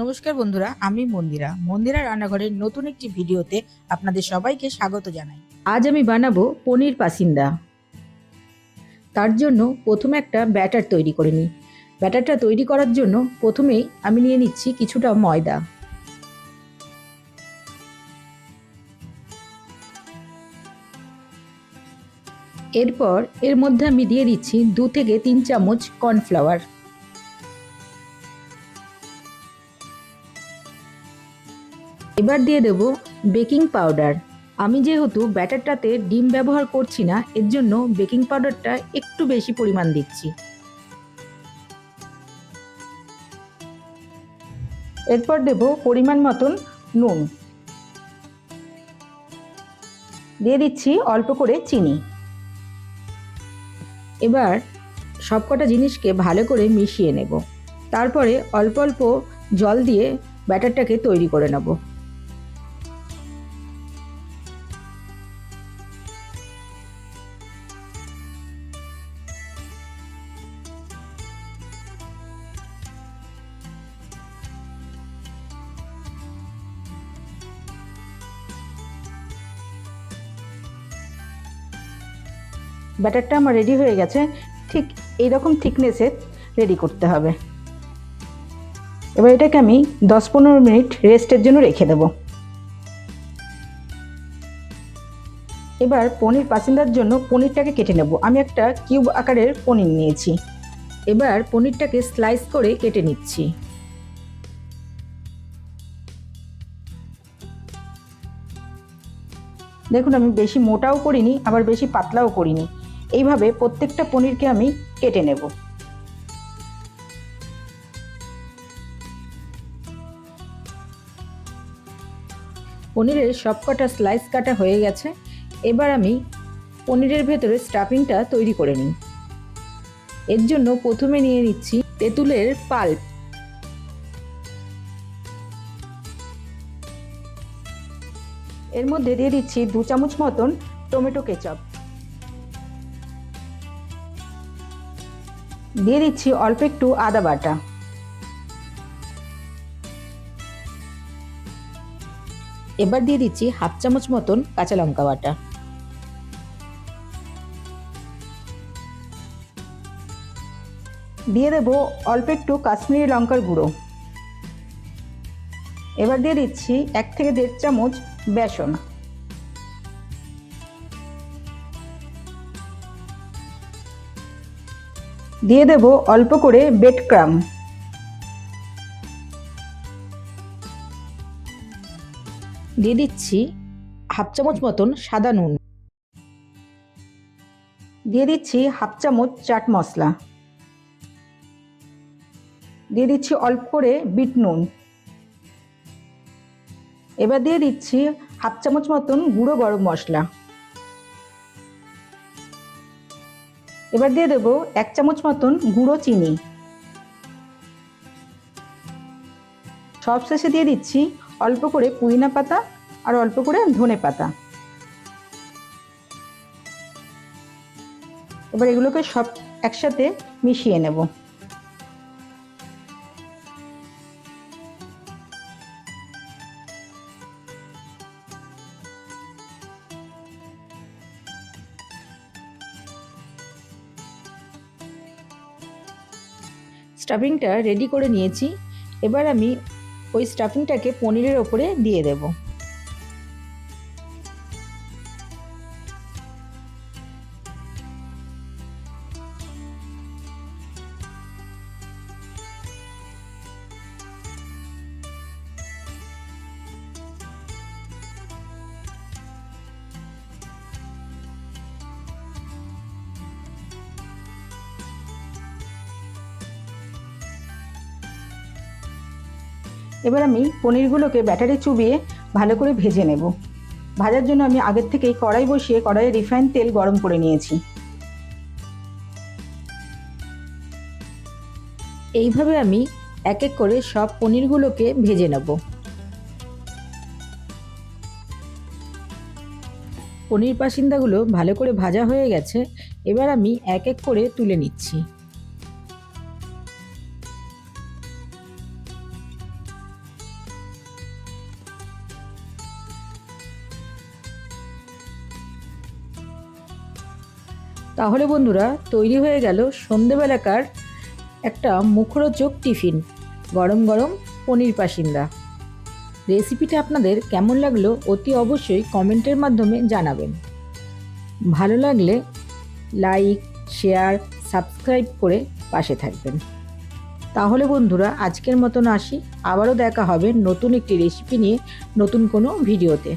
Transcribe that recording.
নমস্কার বন্ধুরা, আমি মন্দিরা। মন্দিরা রান্নাঘরের নতুন একটি ভিডিওতে আপনাদের সবাইকে স্বাগত জানাই। আজ আমি বানাবো পনির পাসিন্দা। তার জন্য প্রথমে একটা ব্যাটার তৈরি করে নিই। ব্যাটারটা তৈরি করার জন্য প্রথমেই আমি নিয়ে নিচ্ছি কিছুটা ময়দা। এরপর এর মধ্যে আমি দিয়ে দিচ্ছি দু থেকে তিন চামচ কর্নফ্লাওয়ার। এবার দিয়ে দেব বেকিং পাউডার। আমি যেহেতু ব্যাটারটাতে ডিম ব্যবহার করছি না, এর জন্য বেকিং পাউডারটা একটু বেশি পরিমাণ দিচ্ছি। এরপর দেব পরিমাণ মতন নুন। দিয়ে দিচ্ছি অল্প করে চিনি। এবার সবকটা জিনিসকে ভালো করে মিশিয়ে নেব। তারপরে অল্প অল্প জল দিয়ে ব্যাটারটাকে তৈরি করে নেব। ব্যাটারটা আমার রেডি হয়ে গেছে, ঠিক এইরকম থিকনেসের রেডি করতে হবে। এবার এটাকে আমি দশ পনেরো মিনিট রেস্টের জন্য রেখে দেব। এবার পনির পাসিন্দার জন্য পনিরটাকে কেটে নেব। আমি একটা কিউব আকারের পনির নিয়েছি। এবার পনিরটাকে স্লাইস করে কেটে নিচ্ছি। দেখুন, আমি বেশি মোটাও করিনি, আবার বেশি পাতলাও করিনি। এইভাবে প্রত্যেকটা পনিরকে আমি কেটে নেব। পনিরের সবকটা স্লাইস কাটা হয়ে গেছে। এবার আমি পনিরের ভেতরে স্টাফিংটা তৈরি করে নিই। এর জন্য প্রথমে নিয়ে নিচ্ছি তেঁতুলের পাল্প। এর মধ্যে দিয়ে দিচ্ছি দু চামচ মতন টমেটো কেচাপ। দিয়ে দিচ্ছি অল্প একটু আদা বাটা। এবার দিয়ে দিচ্ছি হাফ চামচ মতন কাঁচা লঙ্কা বাটা। দিয়ে দেবো অল্প একটু কাশ্মীরি লঙ্কার গুঁড়ো। এবার দিয়ে দিচ্ছি এক থেকে দেড় চামচ বেসন। দিয়ে দেব অল্প করে বেড ক্রাম দিয়ে দিচ্ছি হাফ চামচ মতন সাদা নুন। দিয়ে দিচ্ছি হাফ চামচ চাট মশলা। দিয়ে দিচ্ছি অল্প করে বিট নুন। এবার দিয়ে দিচ্ছি হাফ চামচ মতন গুঁড়ো গরম মশলা। এবার দিয়ে দেবো এক চামচ মতন গুঁড়ো চিনি। সব শেষে দিয়ে দিচ্ছি অল্প করে পুদিনা পাতা আর অল্প করে ধনে পাতা। এবার এগুলোকে সব একসাথে মিশিয়ে নেব। স্টাফিংটা রেডি করে নিয়েছি। এবার আমি ওই স্টাফিংটাকে পনিরের ওপরে দিয়ে দেব। এবার আমি পনিরগুলোকে ব্যাটারে চুবিয়ে ভালো করে ভেজে নেব। ভাজার জন্য আমি আগের থেকেই কড়াই বসিয়ে কড়াইয়ে রিফাইন তেল গরম করে নিয়েছি। এইভাবে আমি এক এক করে সব পনিরগুলোকে ভেজে নেব। পনির পাসিন্দাগুলো ভালো করে ভাজা হয়ে গেছে, এবার আমি এক এক করে তুলে নিচ্ছি। তাহলে বন্ধুরা, তৈরি হয়ে গেল সন্ধেবেলাকার একটা মুখরোচক টিফিন, গরম গরম পনির পাসিন্দা। রেসিপিটা আপনাদের কেমন লাগল অতি অবশ্যই কমেন্টের মাধ্যমে জানাবেন। ভালো লাগলে লাইক, শেয়ার, সাবস্ক্রাইব করে পাশে থাকবেন। তাহলে বন্ধুরা, আজকের মতন আসি। আবারও দেখা হবে নতুন একটি রেসিপি নিয়ে নতুন কোনো ভিডিওতে।